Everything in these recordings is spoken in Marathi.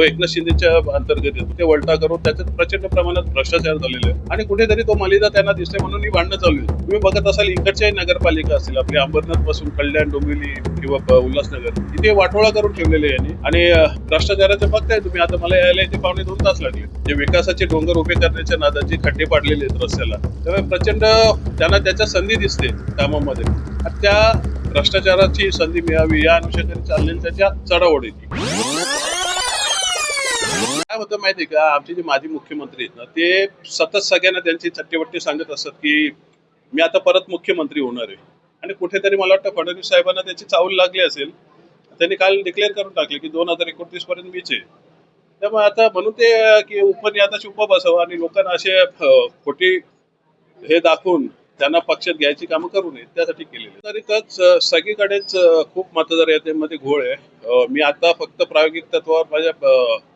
जो एकनाथ शिंदेच्या अंतर्गत येतो ते वलटा करून त्याच्यात प्रचंड प्रमाणात भ्रष्टाचार झालेला आहे आणि कुठेतरी तो मालिदा त्यांना दिसते म्हणून ही भांडणं चालू आहे तुम्ही बघत असाल इकडच्याही नगरपालिका असतील आपली अंबरनाथपासून कल्याण डोंबिवली किंवा उल्हासनगर इथे वाटोळा करून ठेवलेले यांनी. आणि भ्रष्टाचाराचे भ्रष्टाचाराचं बघताय तुम्ही. आता मला यायला इथे पावणे दोन तास लागले. जे विकासाचे डोंगर उभे करण्याच्या नादाचे खड्डे पाडलेले आहेत रस्त्याला. त्यामुळे प्रचंड त्यांना त्याच्या संधी दिसते कामामध्ये. त्या भ्रष्टाचाराची संधी मिळावी या अनुषंगाने चाललेली त्याच्या चढाओढीची. काय होतं माहितीये का? आमचे जे माजी मुख्यमंत्री आहेत ना ते सतत सगळ्यांना त्यांची चट्टेवट्टे सांगत असतात की मी आता परत मुख्यमंत्री होणार आहे. आणि कुठेतरी मला वाटतं फडणवीस साहेबांना त्याची चावल लागली असेल. त्यांनी काल डिक्लेअर करून टाकले की दोन हजार एकोणतीस पर्यंत मीच आहे. त्यामुळे आता म्हणून ते की उपनियाताची उप बसावं आणि लोकांना असे खोटी हे दाखवून त्यांना पक्षात घ्यायची कामं करू नये त्यासाठी केलेली तरीच सगळीकडेच खूप मतदार यादीमध्ये घोळ आहे. मी आता फक्त प्रायोगिक तत्वावर माझ्या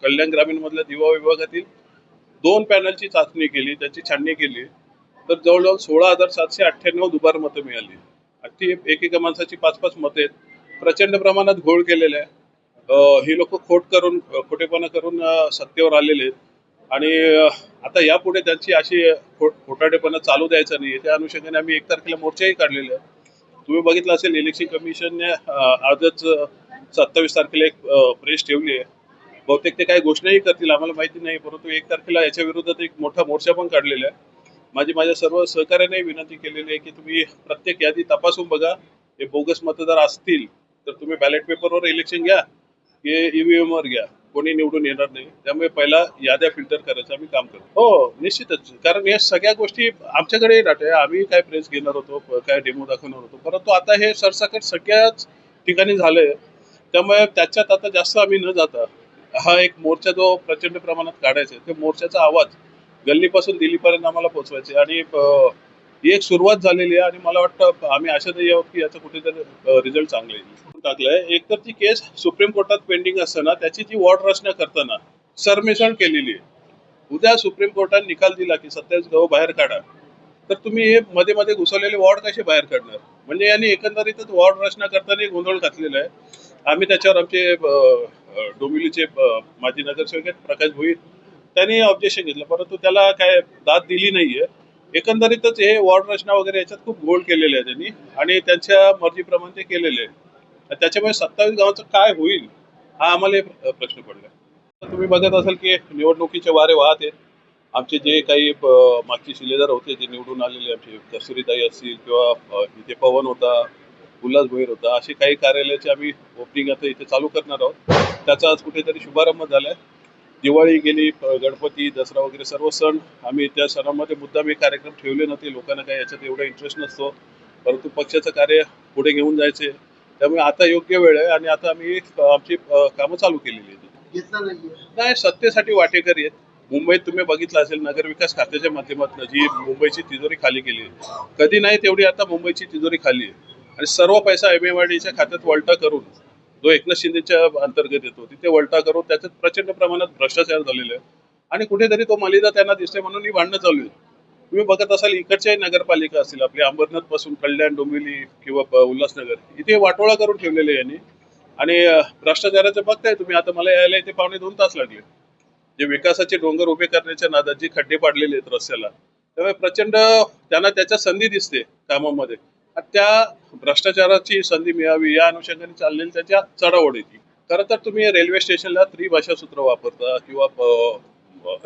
कल्याण ग्रामीण मधल्या दिवा विभागातील दोन पॅनलची चाचणी केली त्याची छाननी केली. तर जवळजवळ सोळा हजार सातशे अठ्ठ्याण्णव दुबार मतं मिळाली. आणि ती एकेका माणसाची पाच पाच मतं आहेत. प्रचंड प्रमाणात घोळ केलेला आहे. ही लोक खोट करून खोटेपणा करून सत्तेवर आलेले आहेत. आणि आता यापुढे त्यांची अशी खोटाटेपणा खोटाडेपणा चालू द्यायचा नाही त्या अनुषंगाने आम्ही एक तारखेला मोर्चाही काढलेले आहे तुम्ही बघितलं असेल इलेक्शन कमिशनने आजच सत्तावीस तारखेला एक प्रेस ठेवली आहे. बहुतेक ते काही घोषणाही करतील आम्हाला माहिती नाही परंतु एक तारखेला याच्या विरोधात एक मोठा मोर्चा पण काढलेला आहे. माझी माझ्या सर्व सहकार्याने विनंती केलेली आहे की तुम्ही प्रत्येक यादी तपासून बघा. हे बोगस मतदार असतील तर तुम्ही बॅलेट पेपरवर इलेक्शन घ्या की ईव्हीएमवर घ्या. कोणी निवडून येणार नाही. त्यामुळे पहिला याद्या फिल्टर करायचं आम्ही काम करतो. हो निश्चितच. कारण या सगळ्या गोष्टी आमच्याकडे राहते आम्ही काय प्रेस घेणार होतो काय डेमो दाखवणार होतो. परंतु आता हे सरसकट सगळ्याच ठिकाणी झालंय. त्यामुळे त्याच्यात आता जास्त आम्ही न जाता हा एक मोर्चा जो प्रचंड प्रमाणात काढायचा आहे, त्या मोर्चाचा आवाज गल्लीपासून दिल्लीपर्यंत आम्हाला पोहोचवायचे आणि ही एक सुरुवात झालेली आहे आणि मला वाटतं आम्ही आशादायी आहोत की याचा कुठेतरी रिझल्ट चांगला येईल. टाकलंय. एक तर ती केस सुप्रीम कोर्टात पेंडिंग असताना त्याची जी वॉर्ड रचना करताना सरमिसळ केलेली आहे. उद्या सुप्रीम कोर्टाने निकाल दिला की सत्तावीस गाव बाहेर काढा. तर तुम्ही हे मध्ये मध्ये घुसवलेले वॉर्ड कसे बाहेर काढणार? म्हणजे यांनी एकंदरीतच वॉर्ड रचना करताना गोंधळ घातलेला आहे. आम्ही त्याच्यावर आमचे डोंबिवलीचे माजी नगरसेवक आहेत प्रकाश भोईर. त्यांनी ऑब्जेक्शन घेतलं परंतु त्याला काय दाद दिली नाहीये. एकंदरीतच हे वॉर्ड रचना वगैरे याच्यात खूप गोल केलेले आहे त्यांनी आणि त्यांच्या मर्जीप्रमाणे ते केलेले आहे. त्याच्यामुळे सत्तावीस गावाचं काय होईल हा आम्हाला प्रश्न पडला तुम्ही बघत असाल की निवडणुकीचे वारे वाहत आहेत. आमचे जे काही मागचे शिलेदार होते जे निवडून आलेले आमचे कस्तुरीताई असतील किंवा इथे पवन होता उल्हास भोईर होता असे काही कार्यालयाचे आम्ही ओपनिंग आता इथे चालू करणार आहोत. त्याचा आज कुठेतरी शुभारंभ झालाय. दिवाळी गेली गणपती दसरा वगैरे सर्व सण आम्ही त्या सणामध्ये मुद्दाम कार्यक्रम ठेवले नव्हते. लोकांना काही याच्यात एवढा इंटरेस्ट नसतो. परंतु पक्षाचं कार्य पुढे घेऊन जायचे. त्यामुळे आता योग्य वेळ आहे आणि आता आम्ही आमची कामं चालू केलेली आहेत. नाही सत्तेसाठी वाटेकरी आहेत. मुंबईत तुम्ही बघितलं असेल नगरविकास खात्याच्या माध्यमातून जी मुंबईची तिजोरी खाली केली. कधी नाही तेवढी आता मुंबईची तिजोरी खाली आहे. आणि सर्व पैसा एम एम खात्यात वलटा करून जो एकनाथ शिंदेच्या अंतर्गत येतो तिथे वलटा करून त्याच्यात प्रचंड प्रमाणात भ्रष्टाचार झालेला आहे आणि कुठेतरी तो मालिदा त्यांना दिसते म्हणून ही भांडणं चालू आहे तुम्ही बघत असाल इकडच्याही नगरपालिका असतील आपली अंबरनाथपासून कल्याण डोंबिवली किंवा उल्हासनगर इथे वाटोळा करून ठेवलेले यांनी. आणि भ्रष्टाचाराचं बघताय तुम्ही. आता मला यायला इथे पावणे दोन तास लागले. जे विकासाचे डोंगर उभे करण्याच्या नादात जे खड्डे पाडलेले आहेत रस्त्याला त्यामुळे प्रचंड त्यांना त्याच्या संधी दिसते कामामध्ये. त्या भ्रष्टाचाराची संधी मिळावी या अनुषंगाने चाललेली त्याच्या चढाओढीची. खरं तर तुम्ही रेल्वे स्टेशनला त्रिभाषा सूत्र वापरता किंवा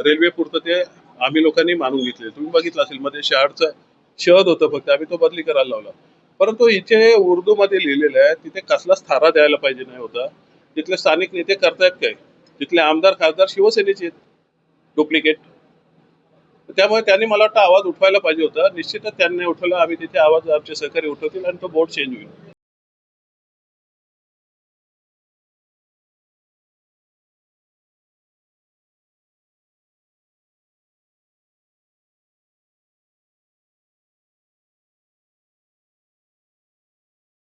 रेल्वे पुरतं ते आम्ही लोकांनी मानून घेतले तुम्ही बघितलं असेल मध्ये शहरचं शहद होतं फक्त आम्ही तो बदली करायला लावला. परंतु इथे उर्दू मध्ये लिहिलेलं आहे तिथे कसलाच थारा द्यायला पाहिजे नाही होता. तिथले स्थानिक नेते करतायत काय? तिथले आमदार खासदार शिवसेनेचे आहेत. डुप्लिकेट. त्यामुळे त्यांनी मला वाटतं आवाज उठवायला पाहिजे होता. निश्चितच त्यांनी उठवला. आम्ही तिथे आवाज आमचे सहकारी उठवतील आणि तो बोर्ड चेंज होईल.